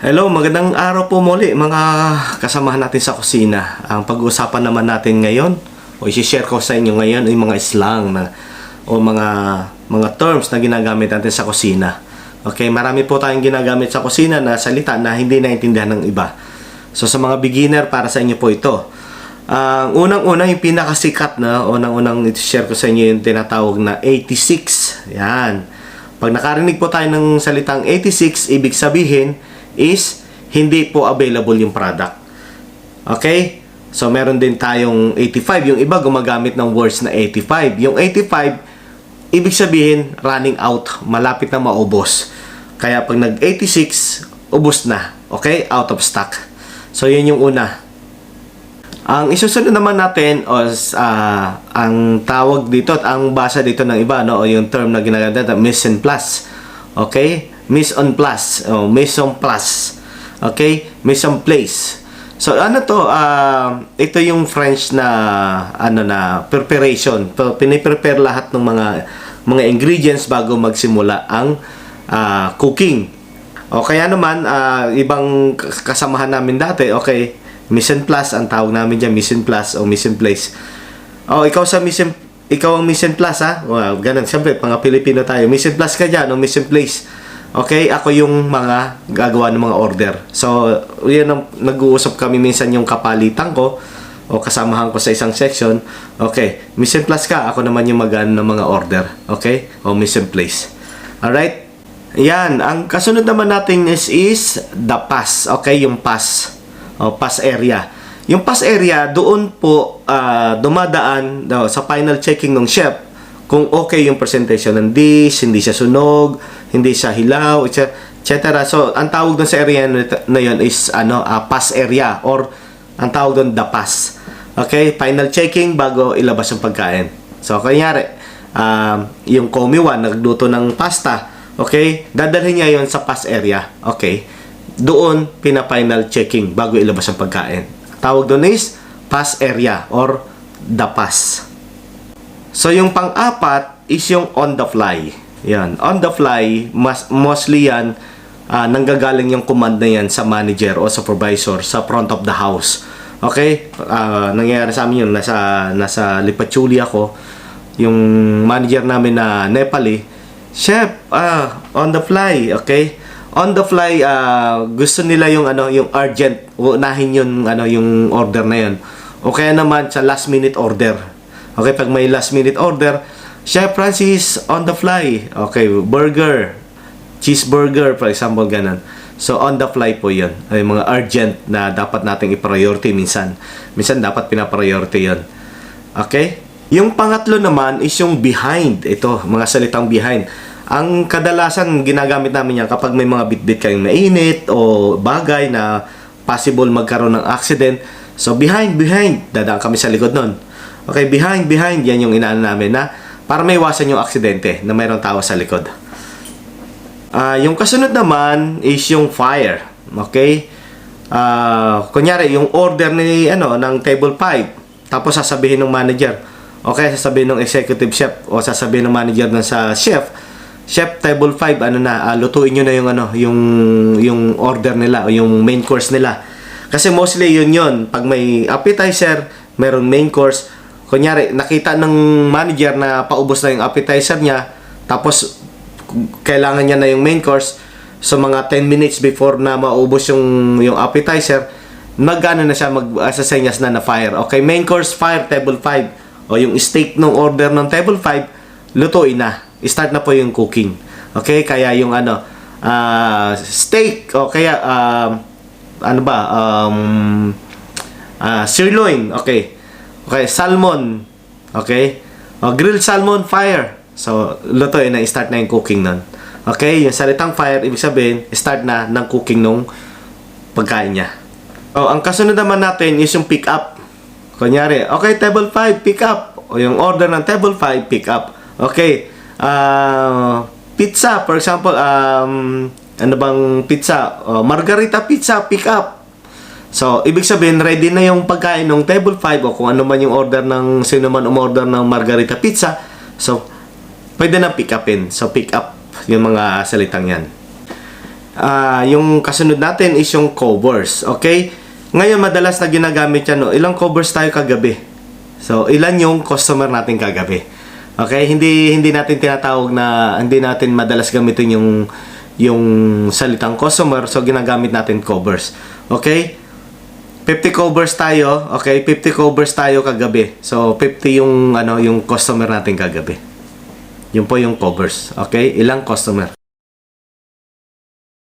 Hello, magandang araw po muli mga kasamahan natin sa kusina. Ang pag-uusapan naman natin ngayon, o i-share ko sa inyo ngayon ay mga slang na, o mga mga terms na ginagamit natin sa kusina. Okay, marami po tayong ginagamit sa kusina na salita na hindi naintindihan ng iba. So sa mga beginner, para sa inyo po ito. Ang unang-una, yung pinakasikat na, unang-unang i-share ko sa inyo yung tinatawag na 86. Yan. Pag nakarinig po tayo ng salitang 86, ibig sabihin is hindi po available yung product. Okay? So, meron din tayong 85. Yung iba gumagamit ng words na 85. Yung 85, ibig sabihin, running out. Malapit na maubos. Kaya pag nag-86, ubos na. Okay? Out of stock. So, yun yung una. Ang isusunod naman natin is ah, ang tawag dito at ang basa dito ng iba no o yung term na ginagamit natin mise en place. Okay? Mise en place o mise en place. Okay? Mise en place. So ano to ah, ito yung French na ano na preparation. Piniprepare lahat ng mga mga ingredients bago magsimula ang ah, cooking. O kaya naman ah, ibang kasamahan namin dati, okay, mise en place ang tawag namin diyan, mise en place o mise en place. Oh, ikaw sa mise en ikaw ang en place ha. Wow, ganun. Siyempre, mga Pilipino tayo. En place ka dyan o mise en place. Okay, ako yung mga gagawa ng mga order. So, yun ang nag-uusap kami minsan yung kapalitan ko o kasamahan ko sa isang section. Okay, en place ka, ako naman yung mag ng mga order. Okay? O mise en place. Alright? Yan, ang kasunod naman natin is, is the pass. Okay, yung pass. O, pass area. Yung pass area, doon po ah, dumadaan daw, sa final checking ng chef kung okay yung presentation ng dish, hindi siya sunog, hindi siya hilaw, etc. etc. So, ang tawag doon sa area na yun is ano, ah, pass area or ang tawag doon the pass. Okay, final checking bago ilabas yung pagkain. So, kanyari, um, yung Komi 1, nagluto ng pasta, okay, dadalhin niya yon sa pass area. Okay, doon pina-final checking bago ilabas ang pagkain. Tawag doon is pass area or the pass. So, yung pang-apat is yung on the fly. Yan. On the fly, mas, mostly yan, ah, nanggagaling yung command na yan sa manager o supervisor sa front of the house. Okay? Ah, nangyayari sa amin yun. Nasa, nasa Lipachuli ako. Yung manager namin na Nepali, Chef, ah, on the fly, okay? On the fly, ah, gusto nila yung ano, yung urgent, unahin yung ano, yung order na yun. O kaya naman sa last minute order. Okay, pag may last minute order, Chef Francis on the fly. Okay, burger, cheeseburger for example ganun. So on the fly po 'yon. Ay mga urgent na dapat nating i-priority minsan. Minsan dapat pina-priority 'yon. Okay? Yung pangatlo naman is yung behind. Ito, mga salitang behind. Ang kadalasan ginagamit namin yan kapag may mga bitbit kayong mainit o bagay na possible magkaroon ng accident. So behind, behind, dadaan kami sa likod nun. Okay, behind, behind, yan yung inaano namin na para may iwasan yung aksidente na mayroong tao sa likod. Ah, yung kasunod naman is yung fire. Okay? Ah, kunyari yung order ni ano ng table 5 tapos sasabihin ng manager. Okay, sasabihin ng executive chef o sasabihin ng manager na sa chef, chef table 5 ano na, ah, lutuin niyo na yung ano, yung yung order nila o yung main course nila. Kasi mostly yun yun. Pag may appetizer, merong main course. Kunyari, nakita ng manager na paubos na yung appetizer niya, tapos kailangan niya na yung main course so mga 10 minutes before na maubos yung yung appetizer nagano na siya mag uh, na na fire okay main course fire table 5 o yung steak ng order ng table 5 lutuin na. Start na po yung cooking. Okay kaya yung ano ah, steak o kaya um, ano ba um, ah, sirloin. Okay okay salmon okay o, grilled salmon fire So, luto na, start na yung cooking nun. Okay, yung salitang fire, ibig sabihin, start na ng cooking nung pagkain niya. O, ang kasunod naman natin is yung pick up. Kunyari, okay, table 5, pick up. O yung order ng table 5, pick up. Okay, ah, pizza, for example, um, ano bang pizza? O, margarita pizza, pick up. So, ibig sabihin, ready na yung pagkain ng table 5 o kung ano man yung order ng, sino man umorder ng margarita pizza. So, pwede na pick upin. So, pick up yung mga salitang yan. Ah, yung kasunod natin is yung covers. Okay? Ngayon, madalas na ginagamit yan. No? Ilang covers tayo kagabi? So, ilan yung customer natin kagabi? Okay? Hindi hindi natin tinatawag na hindi natin madalas gamitin yung yung salitang customer. So, ginagamit natin covers. Okay? 50 covers tayo. Okay? 50 covers tayo kagabi. So, 50 yung ano yung customer natin kagabi. Yun po yung covers. Okay? Ilang customer?